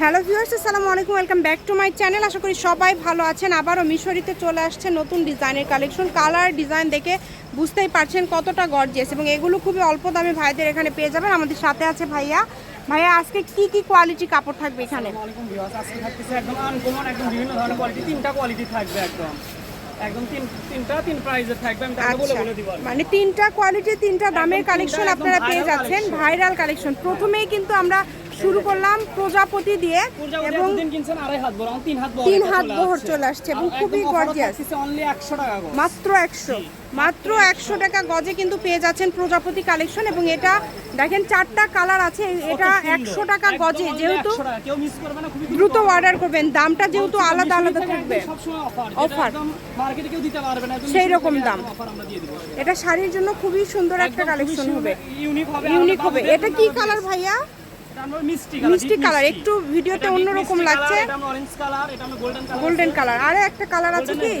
Hello viewers আসসালামু আলাইকুম welcome back to my channel. আশা করি সবাই ভালো আছেন। আবারও মিশরিতে চলে আসছে নতুন ডিজাইনের কালেকশন কালার ডিজাইন দেখে বুঝতেই পারছেন কতটা গর্জিয়াস এবং এগুলো খুবই অল্প দামে ভাইদের এখানে পেয়ে যাবেন। আমাদের সাথে আছে ভাইয়া। ভাইয়া আজকে কি কি কোয়ালিটি কাপড় থাকবে এখানে? আজকে থাকতেছে একদম আনকমন একদম বিভিন্ন ধরনের কোয়ালিটি তিনটা কোয়ালিটি থাকবে একদম। মানে তিনটা কোয়ালিটি তিনটা দামের কালেকশন আপনারা পেয়ে যাচ্ছেন ভাইরাল কালেকশন প্রথমেই কিন্তু আমরা শুরু করলাম প্রজাপতি দিয়ে এবং তিন হাত বহর। চলে আসছে এবং খুবই গর্জিয়াস থাকতেছে only 100 টাকা করে। মাত্র একশো। মাত্র একশো টাকা গজে কিন্তু পেয়ে যাচ্ছেন প্রজাপতি কালেকশন এবং এটা দেখেন চারটা কালার আছে এটা একশো টাকা গজে যেহেতু 100 টাকা। কেউ মিস করবে না খুবই দ্রুত অর্ডার করবেন। দামটা যেহেতু আলাদা আলাদা থাকবে। একদম সেই রকম দাম। এটা শাড়ির জন্য খুবই সুন্দর একটা কালেকশন হবে। ইউনিক হবে এটা কি কালার ভাইয়া? মিষ্টি কালার একটু ভিডিওতে অন্যরকম লাগছে। গোল্ডেন কালার আরে একটা কালার আছে কি?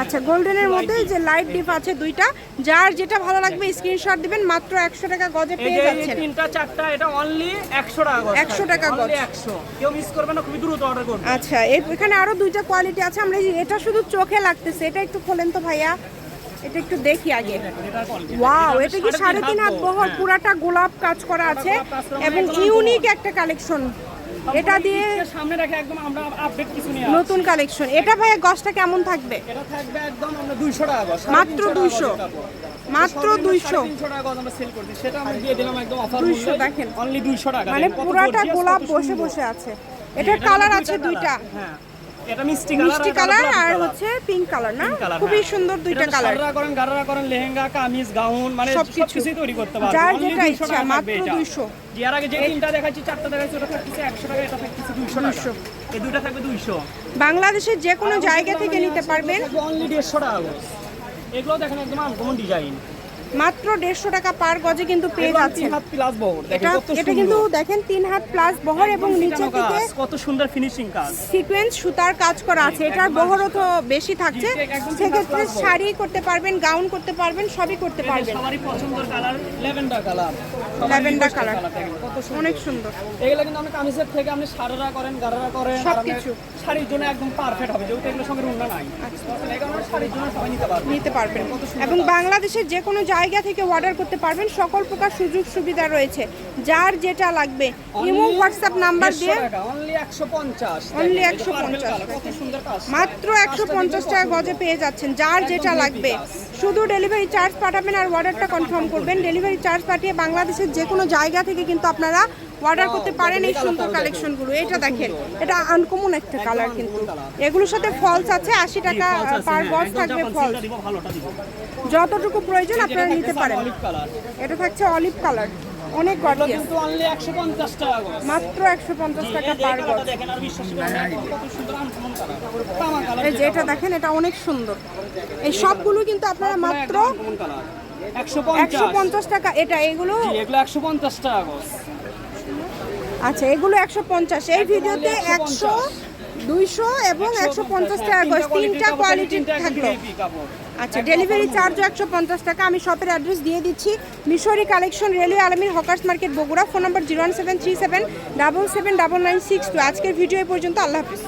আচ্ছা গোল্ডেনের মধ্যে যে লাইট ডিপ আছে দুইটা যার যেটা ভালো লাগবে স্ক্রিনশট দিবেন মাত্র একশো টাকা গজে পেয়ে যাচ্ছেন। তিনটা চারটা এটা অনলি 100 টাকা 100 টাকা গজ। 100 কেউ মিস করবে না খুবই দ্রুত অর্ডার করবে। আচ্ছা এখানে আরও দুইটা কোয়ালিটি আছে আমরা এটা শুধু চোখে লাগতেছে এটা একটু খোলেন তো ভাইয়া। এটা একটু দেখি আগে। ওয়াও এটা কি সাড়ে তিন হাত বহর। পুরাটা গোলাপ কাজ করা আছে এবং ইউনিক একটা কালেকশন এটা দিয়ে সামনে রেখে একদম আমরা আপডেট কিছু নিয়ে নতুন কালেকশন এটা ভাইয়া গজটা কেমন থাকবে? এটা থাকবে একদম আমরা 200 টাকা মাত্র 200 মাত্র 200 300 টাকা আমরা সেল করছি। সেটা আমরা দিয়ে দিলাম একদম অফার 200 দেখেন। অনলি 200 টাকা। মানে পুরাটা গোলাপ বসে বসে আছে। এটার কালার আছে দুইটা। হ্যাঁ। এটা মিষ্টি কালার মিষ্টি কালার আর হচ্ছে পিঙ্ক কালার না? খুবই সুন্দর দুইটা কালার। করেন করেন লেহেঙ্গা কামিজ গাউন মানে সবকিছুই তৈরি করতে পারবেন যার যেটা ইচ্ছা, মাত্র 200 যে এর আগে যে তিনটা দেখাচ্ছি চারটা দেখাচ্ছি ওটা থাকতেছে 100 টাকা এটা থাকতেছে 200 টাকা। এই দুইটা থাকবে 200 বাংলাদেশের যে কোনো জায়গা থেকে নিতে পারবেন। অনলি 150 টাকা এগুলো দেখেন একদম আনকমন ডিজাইন মাত্র দেড়শো টাকা পার গজে কিন্তু পেয়ে দেখেন এটা এটা কিন্তু দেখেন তিন হাত প্লাস বহর এবং নিচে থেকে কত সুন্দর ফিনিশিং কাজ। সিকোয়েন্স সুতার কাজ করা আছে। এটার বহরও তো বেশি থাকছে। সেক্ষেত্রে শাড়ি করতে পারবেন গাউন করতে পারবেন সবই করতে পারবেন। সবারই পছন্দের colour lavender colour lavender colour অনেক সুন্দর। এগুলো কিন্তু আপনি কামিজের থেকে আপনি সারারা করেন গারারা করেন সবকিছু। শাড়ির জন্য একদম পারফেক্ট হবে যেহেতু এগুলোর সঙ্গে রুন্না নাই। এগুলো শাড়ির জন্য সবাই নিতে পারবে। নিতে পারবেন। এবং বাংলাদেশের যে কোনো জায়গা থেকে অর্ডার করতে পারবেন। সকল প্রকার সুযোগ সুবিধা রয়েছে। যার যেটা লাগবে ইমো হোয়াটসঅ্যাপ নাম্বার দিয়ে অনলি 150 Only দেখেন, এটা 150 purple color, কত সুন্দর কাজ। মাত্র একশো পঞ্চাশ টাকা গজে পেয়ে যাচ্ছেন। যার যেটা লাগবে শুধু ডেলিভারি চার্জ পাঠাবেন আর অর্ডারটা কনফার্ম করবেন। ডেলিভারি চার্জ পাঠিয়ে বাংলাদেশের যে কোনো জায়গা থেকে কিন্তু আপনারা অর্ডার করতে পারেন এই সুন্দর কালেকশনগুলো এটা দেখেন এটা আনকমন একটা কালার কিন্তু। এগুলোর সাথে ফলস আছে আশি টাকা পার গজ থাকবে ফলস যতটুকু প্রয়োজন আপনারা নিতে পারেন। এটা থাকছে অলিভ কালার অনেক কিন্তু অনলি 150 টাকা মাত্র একশো পঞ্চাশ টাকা পার গজ। দেখেন আর সুন্দর এই যে এটা দেখেন এটা অনেক সুন্দর। এই সবগুলো কিন্তু আপনারা মাত্র আনকমন কালার একশো 150 পঞ্চাশ টাকা। এটা এগুলো এগুলো 150 টাকা আচ্ছা এগুলো একশো পঞ্চাশ। এই ভিডিওতে একশো দুইশো এবং একশো পঞ্চাশ টাকা গজ তিনটা কোয়ালিটি থাকল। আচ্ছা ডেলিভারি চার্জও একশো পঞ্চাশ টাকা। আমি শপের অ্যাড্রেস দিয়ে দিচ্ছি। Mishri collection railway Almir hawkers market Bogura. Phone number zero one seven three seven double seven double nine six two আজকের ভিডিও পর্যন্ত। আল্লাহ হাফিজ।